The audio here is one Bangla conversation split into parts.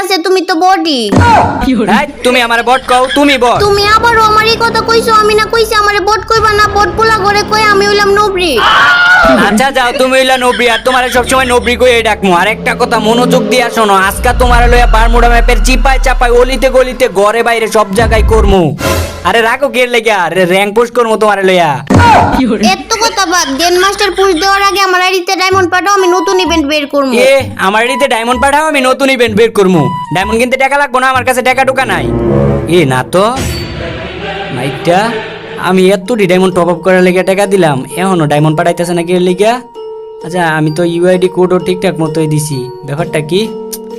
আছে তুমি তো বডি। এই, তুমি আমার বট কও তুমি বট। তুমি আবারও আমার এই কথা কইছো আমি না কইছি আমারে বট কইবা না বট পোলা ঘরে কই আমি হইলাম নবরি। আচ্ছা যাও তুমি হইলা নবরি আর তোমার সবসময় নবরি কই ডাকমু। আর একটা কথা মনোযোগ দিয়া শোনো আজকা তোমার লইয়া বারমুডা ম্যাপের চিপায় চাপায় অলিতে গলিতে ঘরে বাইরে সব জায়গায় করমু। আরে রাখো কে লেগা আরে র্যাঙ্ক পোস্ট করমু তোমার লইয়া। এত কথা বাদ গেন মাস্টার পুশ দেওয়ার আগে আমার আইডিতে ডায়মন্ড পাঠাও আমি নতুন ইভেন্ট বের করব। এ আমার এদিকে ডায়মন্ড পাঠাও আমি নতুন ইভেন্ট বের করমু ডায়মন্ড কিনতে টাকা লাগবো না আমার কাছে টাকা টুকা নাই। এ না তো। মাইকটা আমি এতটি ডায়মন্ড টপ আপ করার লেগে টাকা দিলাম এখনও ডায়মন্ড পাঠাইতেছে নাকি লেগা? আচ্ছা আমি তো ইউআইডি কোডও ঠিকঠাক মতোই দিছি। ব্যাপারটা কি?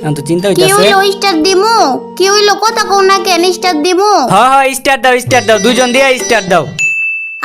এখন তো চিন্তা কি হইতাছে। হইল স্টার দিমু? কি হইল? কথা কও না কেন স্টার দিমু? হ্যাঁ হ্যাঁ স্টার দাও স্টার দাও। দুজন দিয়ে স্টার দাও।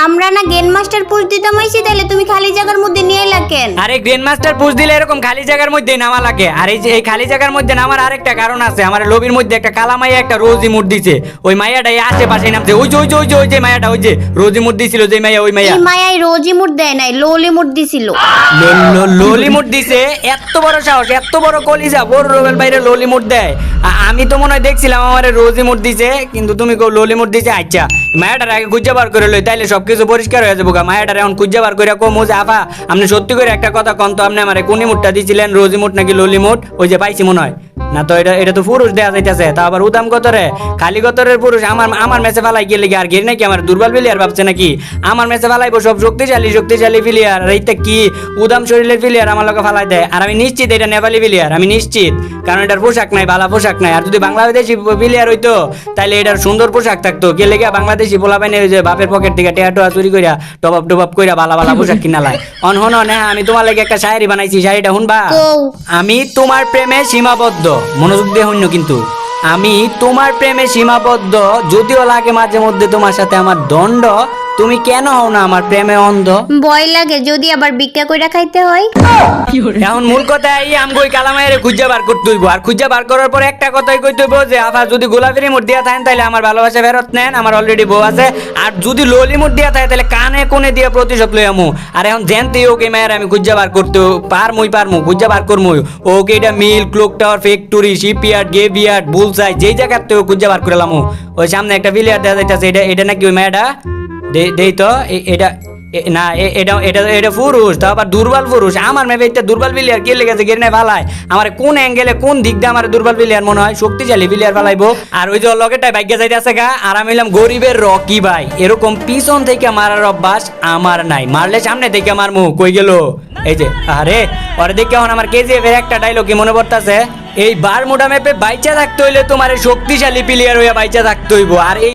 আমরা না গেন মাস্টার পুশ দিতাম আইছি তাহলে তুমি খালি জায়গার মধ্যে নিয়ে এলা কেন? আরে গ্র্যান্ড মাস্টার পুষ দিলে এরকম খালি জায়গার মধ্যে নামা লাগে। আর এই যে এই খালি জায়গার মধ্যে নামার আরেকটা কারণ আছে আমার লবির মধ্যে একটা কালা মাইয়া একটা রোজি মুড দিছে। ওই মাইয়াটা এই আশেপাশে নামছে। ওই যে ওই যে ওই যে ওই যে মাইয়াটা ওই যে রোজি মুড দিছিল যে মাইয়া ওই মাইয়া। এই মায়াই রোজি মুড দেয় নাই লোলি মুড দিছিল। লো- লো- লোলি মুড দিছে এত বড় সাহস এত বড় কলিজা বড় রোবেল বাইরে লোলি মুড দেয়। আ- আমি তো মনে হয় দেখছিলাম আমার রোজি মুড দিছে কিন্তু তুমি কো লোলি মুড দিছে আচ্ছা। মায়াটার আগে খুঁজে বার করে লই, তাইলে সবকিছু পরিষ্কার হয়ে যাব মায়াটার এখন খুঁজে বার করে কো মোজে, আফা, আপনি সত্যি করে একটা কথা কন তো, আপনি আমার কোনি মুঠটা দিয়েছিলেন রোজি মুঠ নাকি ললি মুঠ ওই যে পাইছি মনে হয়। না তো এটা এটা তো পুরুষ দেয়া যাইতেছে তা আবার উদাম কতরে খালি কতরের পুরুষ আমার আমার মেসে ফালাই গেলে আর গের নাকি? আমার দুর্বল প্লেয়ার ভাবছে নাকি? আমার মেসে ফালাইবো সব শক্তিশালী শক্তিশালী প্লেয়ার আর এইটা কি উদাম শরীরের প্লেয়ার আমার লোকে ফালাই দেয়? আর আমি নিশ্চিত এটা নেপালি প্লেয়ার আমি নিশ্চিত। কারণ এটার পোশাক নাই ভালো পোশাক নাই। আর যদি বাংলাদেশি প্লেয়ার হইতো তাহলে এটার সুন্দর পোশাক থাকতো। কে লেগে বাংলাদেশি পোলা পাইনে যে বাপের পকেট থেকে টেয়া টোয়া চুরি কইরা টপ আপ টপ আপ কইরা ভালো ভালো পোশাক কিনা লাই অন হন হ্যাঁ আমি তোমার লাগে একটা শায়রি বানাইছি শায়রিটা শুনবা কও। আমি তোমার প্রেমে সীমাবদ্ধ। মনোযোগ দিয়ে হইন্য কিন্তু। আমি তোমার প্রেমে সীমাবদ্ধ, যদিও লাগে মাঝে মধ্যে তোমার সাথে আমার দণ্ড তুমি কেন হও না আমার প্রেমে অন্ধ? ভয় লাগে যদি আবার ভিক্ষা কইরা খাইতে হয়। এখন মূল কথা এই আম কই কালামায়ের খুঁজা বার করতে হইব। আর খুঁজা বার করার পর একটা কথাই কইতে হইব যে আফা যদি গোলাপের মোট দিয়া থাকেন তাহলে আমার ভালোবাসা ফেরত নেন আমার অলরেডি বউ আছে। আর যদি ললি মোট দিয়া থাকে তাহলে কানে কোনে দিয়া প্রতিশোধ লই আমু। আর এখন জেনতে ওকে মায়ের আমি খুঁজা বার করতে পারমুই পারমু খুঁজা বার করমু ওকে এটা mill clock tower factory shipyard graveyard bullseye যেই জায়গাতে খুঁজা বার করে লামু। ওই সামনে একটা বিলিয়ার দেওয়া যাইতেছে এটা এটা নাকি ওই মায়াটা দেই তো এটা না এটা এটা এটা পুরুষ তো, আবার দুর্বল পুরুষ। আমার মেয়ে একটা দুর্বল প্লেয়ার কে লেগেছে ভালাই আমার কোন অ্যাঙ্গেলে কোন দিক দিয়ে আমার দুর্বল প্লেয়ার মনে হয়? শক্তিশালী প্লেয়ার ফালাইবো। আর ওই যে লগেটাই যাইতে আছে গা, আর আমি গরিবের রকি ভাই। এরকম পিছন থেকে মারার অভ্যাস আমার নাই। মারলে সামনে থেকে আমার মুখ, কই গেল? এই যে, আরে, পরে দেখে এখন আমার কেজিএফ এর একটা ডায়লগ কি মনে পড়তাছে? এই বারমুডা ম্যাপে বাইচা থাকতে হইলে তোমার শক্তিশালী প্লেয়ার হইয়া বাইচা থাকতে হইব। আর এই